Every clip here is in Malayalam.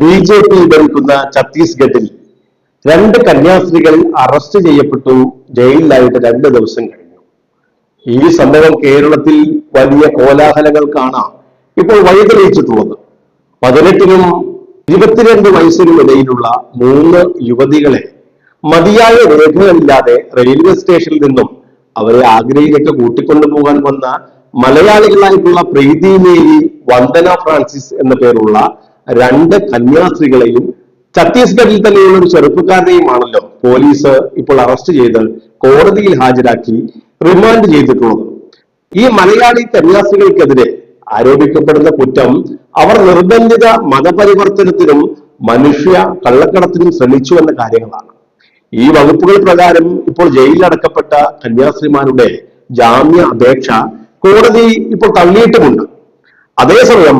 ബി ജെ പി ഭരിക്കുന്ന ഛത്തീസ്ഗഡിൽ രണ്ട് കന്യാസ്ത്രീകൾ അറസ്റ്റ് ചെയ്യപ്പെട്ടു ജയിലിലായിട്ട് രണ്ട് ദിവസം കഴിഞ്ഞു. ഈ സംഭവം കേരളത്തിൽ വലിയ കോലാഹലങ്ങൾ കോലാഹലങ്ങൾക്കാണ് ഇപ്പോൾ വഴിതെളിയിച്ചിട്ടുള്ളത് പതിനെട്ടിനും ഇരുപത്തിരണ്ട് വയസ്സിനും ഇടയിലുള്ള മൂന്ന് യുവതികളെ മതിയായ രേഖകളില്ലാതെ റെയിൽവേ സ്റ്റേഷനിൽ നിന്നും അവരെ ആഗ്രയിലേക്ക് കൂട്ടിക്കൊണ്ടുപോകാൻ വന്ന മലയാളികളായിട്ടുള്ള പ്രീതി മേരി വന്ദന ഫ്രാൻസിസ് എന്ന പേരുള്ള രണ്ട് കന്യാസ്ത്രീകളെയും ഛത്തീസ്ഗഡിൽ തന്നെയുള്ള ഒരു ചെറുപ്പക്കാരനെയുമാണല്ലോ പോലീസ് ഇപ്പോൾ അറസ്റ്റ് ചെയ്ത് കോടതിയിൽ ഹാജരാക്കി റിമാൻഡ് ചെയ്തിട്ടുള്ളത്. ഈ മലയാളി കന്യാസ്ത്രീകൾക്കെതിരെ ആരോപിക്കപ്പെടുന്ന കുറ്റം അവർ നിർബന്ധിത മതപരിവർത്തനത്തിനും മനുഷ്യ കള്ളക്കടത്തിനും ശ്രമിച്ചു എന്ന കാര്യങ്ങളാണ്. ഈ വകുപ്പുകൾ പ്രകാരം ഇപ്പോൾ ജയിലിലടക്കപ്പെട്ട കന്യാസ്ത്രീമാരുടെ ജാമ്യ അപേക്ഷ കോടതി ഇപ്പോൾ തള്ളിയിട്ടുമുണ്ട്. അതേസമയം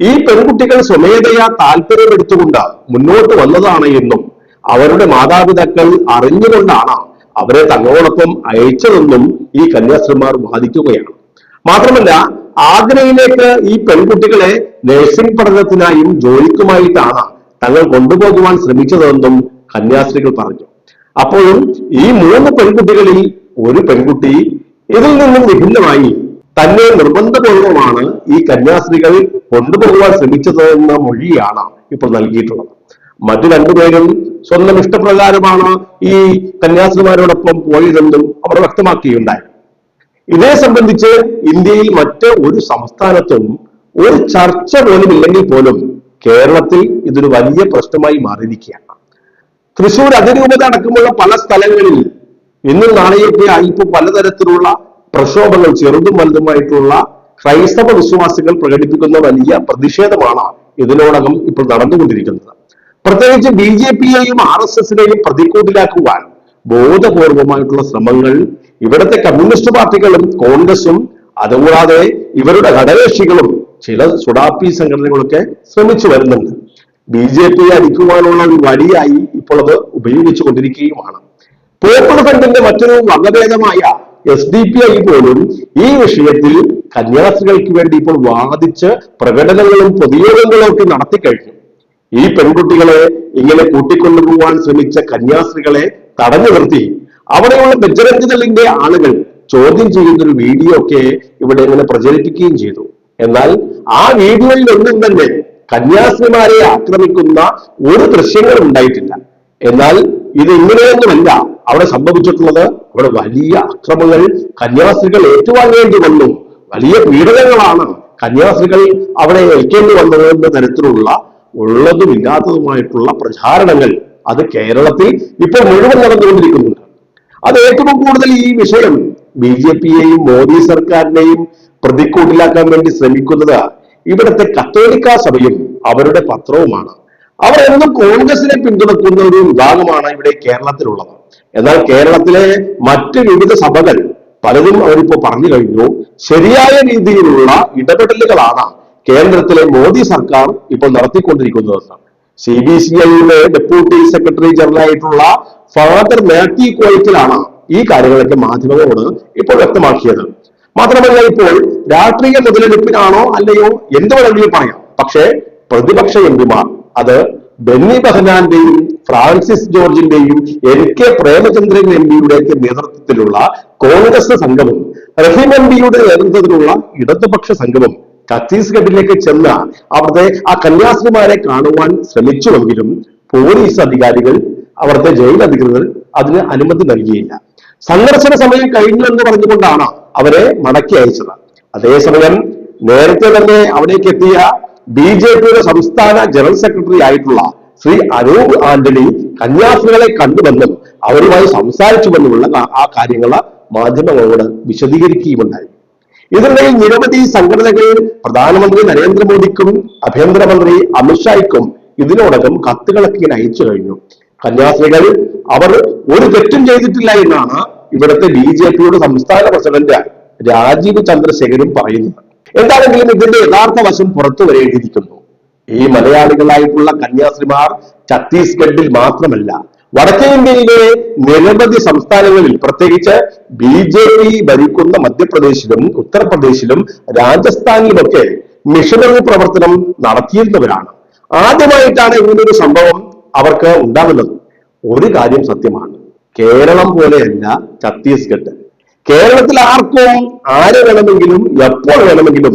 ഈ പെൺകുട്ടികൾ സ്വമേധയാ താല്പര്യമെടുത്തുകൊണ്ട് മുന്നോട്ട് വന്നതാണ് എന്നും അവരുടെ മാതാപിതാക്കൾ അറിഞ്ഞുകൊണ്ടാണ് അവരെ തങ്ങളോടൊപ്പം അയച്ചതെന്നും ഈ കന്യാസ്ത്രീമാർ വാദിക്കുകയാണ്. മാത്രമല്ല ആഗ്രയിലേക്ക് ഈ പെൺകുട്ടികളെ നഴ്സിംഗ് പഠനത്തിനായും ജോലിക്കുമായിട്ടാണ് തങ്ങൾ കൊണ്ടുപോകുവാൻ ശ്രമിച്ചതെന്നും കന്യാസ്ത്രീകൾ പറഞ്ഞു. അപ്പോഴും ഈ മൂന്ന് പെൺകുട്ടികളിൽ ഒരു പെൺകുട്ടി ഇതിൽ നിന്നും വിഭിന്നമായി തന്നെ നിർബന്ധപൂർവമാണ് ഈ കന്യാസ്ത്രീകൾ കൊണ്ടുപോകുവാൻ ശ്രമിച്ചത് എന്ന മൊഴിയാണ് ഇപ്പോൾ നൽകിയിട്ടുള്ളത്. മറ്റു രണ്ടുപേരും സ്വന്തം ഇഷ്ടപ്രകാരമാണ് ഈ കന്യാസ്ത്രീമാരോടൊപ്പം പോയതെന്നും അവർ വ്യക്തമാക്കിയുണ്ടായി. ഇതേ സംബന്ധിച്ച് ഇന്ത്യയിൽ മറ്റ് ഒരു സംസ്ഥാനത്തും ഒരു ചർച്ച പോലും ഇല്ലെങ്കിൽ പോലും കേരളത്തിൽ ഇതൊരു വലിയ പ്രശ്നമായി മാറിയിരിക്കുകയാണ്. തൃശൂർ അതിരൂപത അടക്കമുള്ള പല സ്ഥലങ്ങളിൽ ഇന്നും നാളെയൊക്കെ ആയി ഇപ്പോൾ പലതരത്തിലുള്ള പ്രക്ഷോഭങ്ങൾ ചെറുതും വലുതുമായിട്ടുള്ള ക്രൈസ്തവ വിശ്വാസികൾ പ്രകടിപ്പിക്കുന്ന വലിയ പ്രതിഷേധമാണ് ഇതിനോടകം ഇപ്പോൾ നടന്നുകൊണ്ടിരിക്കുന്നത്. പ്രത്യേകിച്ച് ബി ജെ പിയെയും ആർ എസ് എസിനെയും പ്രതിക്കൂട്ടിലാക്കുവാൻ ബോധപൂർവമായിട്ടുള്ള ശ്രമങ്ങൾ ഇവിടുത്തെ കമ്മ്യൂണിസ്റ്റ് പാർട്ടികളും കോൺഗ്രസും അതുകൂടാതെ ഇവരുടെ ഘടകകക്ഷികളും ചില സുഡാപ്പി സംഘടനകളൊക്കെ ശ്രമിച്ചു വരുന്നുണ്ട്. ബി ജെ പിയെ അടിക്കുവാനുള്ള ഒരു വഴിയായി ഇപ്പോൾ അത് ഉപയോഗിച്ചു കൊണ്ടിരിക്കുകയുമാണ് പോപ്പുലർ ഫ്രണ്ടിന്റെ മറ്റൊരു വകഭേദമായ എസ് ഡി പി ഐ പോലും ഈ വിഷയത്തിൽ കന്യാസ്ത്രീകൾക്ക് വേണ്ടി ഇപ്പോൾ വാദിച്ച് പ്രകടനങ്ങളും പൊതുയോഗങ്ങളും ഒക്കെ നടത്തി കഴിഞ്ഞു. ഈ പെൺകുട്ടികളെ ഇങ്ങനെ കൂട്ടിക്കൊണ്ടുപോകാൻ ശ്രമിച്ച കന്യാസ്ത്രീകളെ തടഞ്ഞു നിർത്തി. അവിടെയുള്ള ബജ്രംഗ് ആളുകൾ ചോദ്യം ചെയ്യുന്ന ഒരു വീഡിയോ ഒക്കെ ഇവിടെ ഇങ്ങനെ പ്രചരിപ്പിക്കുകയും ചെയ്തു. എന്നാൽ ആ വീഡിയോയിൽ ഒന്നും തന്നെ കന്യാസ്ത്രീമാരെ ആക്രമിക്കുന്ന ഒരു ദൃശ്യങ്ങൾ ഉണ്ടായിട്ടില്ല. എന്നാൽ ഇത് ഇങ്ങനെയൊന്നുമല്ല. അവിടെ സംഭവിച്ചിട്ടുള്ളത് അവിടെ വലിയ അക്രമങ്ങൾ കന്യാസ്ത്രീകൾ ഏറ്റുവാങ്ങേണ്ടി വന്നു. വലിയ പീഡനങ്ങളാണ് കന്യാസ്ത്രീകൾ അവിടെ ഏൽക്കേണ്ടി വന്നത് എന്ന തരത്തിലുള്ള ഉള്ളതും ഇല്ലാത്തതുമായിട്ടുള്ള പ്രചാരണങ്ങൾ അത് കേരളത്തിൽ ഇപ്പോൾ മുഴുവൻ നടന്നുകൊണ്ടിരിക്കുന്നുണ്ട്. അത് ഏറ്റവും കൂടുതൽ ഈ വിഷയം ബി ജെ പിയെയും മോദി സർക്കാരിനെയും പ്രതിക്കൂട്ടിലാക്കാൻ വേണ്ടി ശ്രമിക്കുന്നത് ഇവിടുത്തെ കത്തോലിക്ക സഭയും അവരുടെ പത്രവുമാണ്. അവർ എന്നും കോൺഗ്രസിനെ പിന്തുണക്കുന്ന ഒരു വിഭാഗമാണ് ഇവിടെ കേരളത്തിലുള്ളത്. എന്നാൽ കേരളത്തിലെ മറ്റ് വിവിധ സഭകൾ പലതും അവരിപ്പോ പറഞ്ഞു കഴിഞ്ഞു. ശരിയായ രീതിയിലുള്ള ഇടപെടലുകളാണ് കേന്ദ്രത്തിലെ മോദി സർക്കാർ ഇപ്പോൾ നടത്തിക്കൊണ്ടിരിക്കുന്നതെന്ന് സി ബി സി ഐയുടെ ഡെപ്യൂട്ടി സെക്രട്ടറി ജനറൽ ആയിട്ടുള്ള ഫാദർ മാത്യു കോയത്തിലാണ് ഈ കാര്യങ്ങളൊക്കെ മാധ്യമങ്ങളോട് ഇപ്പോൾ വ്യക്തമാക്കിയത്. മാത്രമല്ല ഇപ്പോൾ രാഷ്ട്രീയ മുതലെടുപ്പിനാണോ അല്ലയോ എന്ത് വേണമെങ്കിലും പറയാം. പക്ഷേ പ്രതിപക്ഷ എംപിമാർ അത് ബെന്നി ബഹനാന്റെയും ഫ്രാൻസിസ് ജോർജിന്റെയും എൻ കെ പ്രേമചന്ദ്രൻ എം പിയുടെയൊക്കെ നേതൃത്വത്തിലുള്ള കോൺഗ്രസ് സംഗമം റഹീം എം പിയുടെ നേതൃത്വത്തിലുള്ള ഇടതുപക്ഷ സംഗമം ഛത്തീസ്ഗഡിലേക്ക് ചെന്ന അവിടുത്തെ ആ കന്യാസ്ത്രീമാരെ കാണുവാൻ ശ്രമിച്ചുവെങ്കിലും പോലീസ് അധികാരികൾ അവിടുത്തെ ജയിൽ അധികൃതർ അതിന് അനുമതി നൽകിയില്ല. സന്ദർശന സമയം കഴിഞ്ഞു എന്ന് പറഞ്ഞുകൊണ്ടാണ് അവരെ മടക്കി അയച്ചത്. അതേസമയം നേരത്തെ തന്നെ അവിടേക്ക് എത്തിയ ബി ജെ പിയുടെ സംസ്ഥാന ജനറൽ സെക്രട്ടറി ആയിട്ടുള്ള ശ്രീ അനൂപ് ആന്റണി കന്യാസ്ത്രീകളെ കണ്ടുവെന്നും അവരുമായി സംസാരിച്ചുവെന്നുമുള്ള ആ കാര്യങ്ങൾ മാധ്യമങ്ങളോട് വിശദീകരിക്കുകയുമുണ്ടായി. ഇതിനിടയിൽ നിരവധി സംഘടനകൾ പ്രധാനമന്ത്രി നരേന്ദ്രമോദിക്കും ആഭ്യന്തരമന്ത്രി അമിത്ഷായ്ക്കും ഇതിനോടകം കത്തുകളൊക്കെ ഇങ്ങനെ അയച്ചു കഴിഞ്ഞു. കന്യാസ്ത്രീകൾ അവർ ഒരു തെറ്റും ചെയ്തിട്ടില്ല എന്നാണ് ഇവിടുത്തെ ബി ജെ പിയുടെ സംസ്ഥാന പ്രസിഡന്റ് രാജീവ് ചന്ദ്രശേഖരും പറയുന്നത്. എന്താണെങ്കിലും ഇതിന്റെ യഥാർത്ഥ വശം പുറത്തു വരേണ്ടിയിരിക്കുന്നു. ഈ മലയാളികളായിട്ടുള്ള കന്യാസ്ത്രീമാർ ഛത്തീസ്ഗഡിൽ മാത്രമല്ല വടക്കേ ഇന്ത്യയിലെ നിരവധി സംസ്ഥാനങ്ങളിൽ പ്രത്യേകിച്ച് ബി ജെ പി ഭരിക്കുന്ന മധ്യപ്രദേശിലും ഉത്തർപ്രദേശിലും രാജസ്ഥാനിലുമൊക്കെ മിഷനറി പ്രവർത്തനം നടത്തിയിരുന്നവരാണ്. ആദ്യമായിട്ടാണ് ഇങ്ങനൊരു സംഭവം അവർക്ക് ഉണ്ടാകുന്നത്. ഒരു കാര്യം സത്യമാണ് കേരളം പോലെയല്ല ഛത്തീസ്ഗഡ്. കേരളത്തിൽ ആർക്കും ആരെ വേണമെങ്കിലും എപ്പോൾ വേണമെങ്കിലും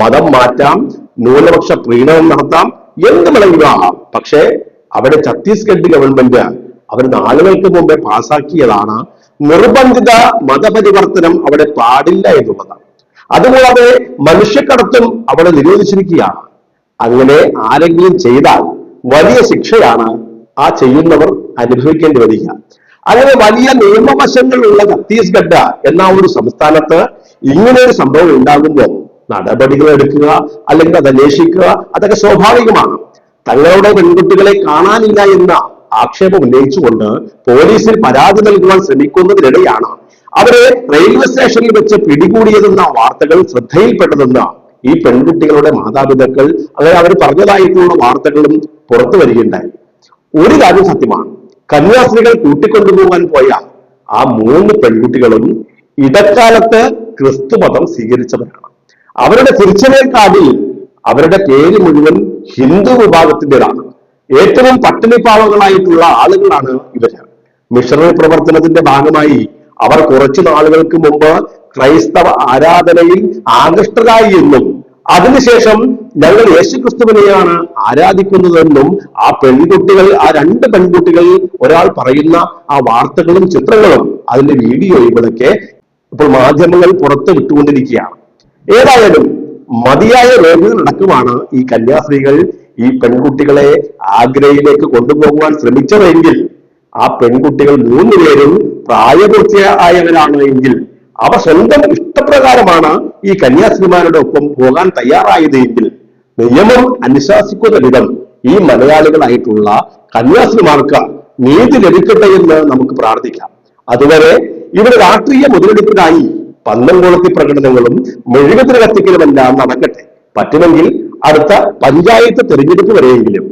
മതം മാറ്റാം ന്യൂനപക്ഷ പ്രീണനം നടത്താം എന്ത് വേണമെങ്കിലും ആവാം. പക്ഷേ അവിടെ ഛത്തീസ്ഗഡ് ഗവൺമെന്റ് അവർ നാളുകൾക്ക് മുമ്പേ പാസാക്കിയതാണ് നിർബന്ധിത മതപരിവർത്തനം അവിടെ പാടില്ല എന്നുള്ളതാണ്. അതുകൂടാതെ മനുഷ്യക്കടത്തും അവിടെ നിരോധിച്ചിരിക്കുകയാണ്. അങ്ങനെ ആരെങ്കിലും ചെയ്താൽ വലിയ ശിക്ഷയാണ് ആ ചെയ്യുന്നവർ അനുഭവിക്കേണ്ടി വരിക. അങ്ങനെ വലിയ നിയമവശങ്ങളുള്ള ഛത്തീസ്ഗഡ് എന്ന ഒരു സംസ്ഥാനത്ത് ഇങ്ങനെ ഒരു സംഭവം ഉണ്ടാകുമ്പോൾ നടപടികൾ എടുക്കുക അല്ലെങ്കിൽ അത് അന്വേഷിക്കുക അതൊക്കെ സ്വാഭാവികമാണ്. തങ്ങളുടെ പെൺകുട്ടികളെ കാണാനില്ല എന്ന ആക്ഷേപം ഉന്നയിച്ചുകൊണ്ട് പോലീസിൽ പരാതി നൽകുവാൻ ശ്രമിക്കുന്നതിനിടെയാണ് അവരെ റെയിൽവേ സ്റ്റേഷനിൽ വെച്ച് പിടികൂടിയതെന്ന വാർത്തകൾ ശ്രദ്ധയിൽപ്പെട്ടതെന്ന് ഈ പെൺകുട്ടികളുടെ മാതാപിതാക്കൾ അങ്ങനെ അവർ പറഞ്ഞതായിട്ടുള്ള വാർത്തകളും പുറത്തു വരികയുണ്ടായി. ഒരു കാര്യം സത്യമാണ്. കന്യാസ്ത്രീകൾ കൂട്ടിക്കൊണ്ടുപോകാൻ പോയ ആ മൂന്ന് പെൺകുട്ടികളും ഇടക്കാലത്ത് ക്രിസ്തുമതം സ്വീകരിച്ചവരാണ്. അവരുടെ തിരിച്ചറിയൽ കാർഡിൽ അവരുടെ പേര് മുഴുവൻ ഹിന്ദു വിഭാഗത്തിന്റെതാണ്. ഏറ്റവും പട്ടിണിപ്പാവകളായിട്ടുള്ള ആളുകളാണ് ഇവർ. മിഷണറി പ്രവർത്തനത്തിന്റെ ഭാഗമായി അവർ കുറച്ചു നാളുകൾക്ക് മുമ്പ് ക്രൈസ്തവ ആരാധനയിൽ ആകൃഷ്ടരായി എന്നും അതിനുശേഷം ഞങ്ങൾ യേശുക്രിസ്തുവിനെയാണ് ആരാധിക്കുന്നതെന്നും ആ പെൺകുട്ടികൾ ആ രണ്ട് പെൺകുട്ടികൾ ഒരാൾ പറയുന്ന ആ വാർത്തകളും ചിത്രങ്ങളും അതിന്റെ വീഡിയോയുകളൊക്കെ ഇപ്പോൾ മാധ്യമങ്ങൾ പുറത്ത് വിട്ടുകൊണ്ടിരിക്കുകയാണ്. ഏതായാലും മതിയായ രേഖകൾ അടക്കമാണ് ഈ കന്യാസ്ത്രീകൾ ഈ പെൺകുട്ടികളെ ആഗ്രയിലേക്ക് കൊണ്ടുപോകുവാൻ ശ്രമിച്ചതെങ്കിൽ ആ പെൺകുട്ടികൾ മൂന്നുപേരും പ്രായപൂർത്തിയായവരാണ് എങ്കിൽ അവ സ്വന്തം ഇഷ്ടപ്രകാരമാണ് ഈ കന്യാസ്ത്രീമാരുടെ ഒപ്പം പോകാൻ തയ്യാറായത് എങ്കിൽ നിയമം അനുശാസിക്കുന്ന വിധം ഈ മലയാളികളായിട്ടുള്ള കന്യാസിനിമാർക്ക് നീതി ലഭിക്കട്ടെ എന്ന് നമുക്ക് പ്രാർത്ഥിക്കാം. അതുവരെ ഇവിടെ രാഷ്ട്രീയ മുതലെടുപ്പിനായി പന്തം കൊളുത്തി പ്രകടനങ്ങളും മെഴുകുതിരി കത്തിക്കലുമെല്ലാം നടക്കട്ടെ. പറ്റുമെങ്കിൽ അടുത്ത പഞ്ചായത്ത് തെരഞ്ഞെടുപ്പ് വരെയെങ്കിലും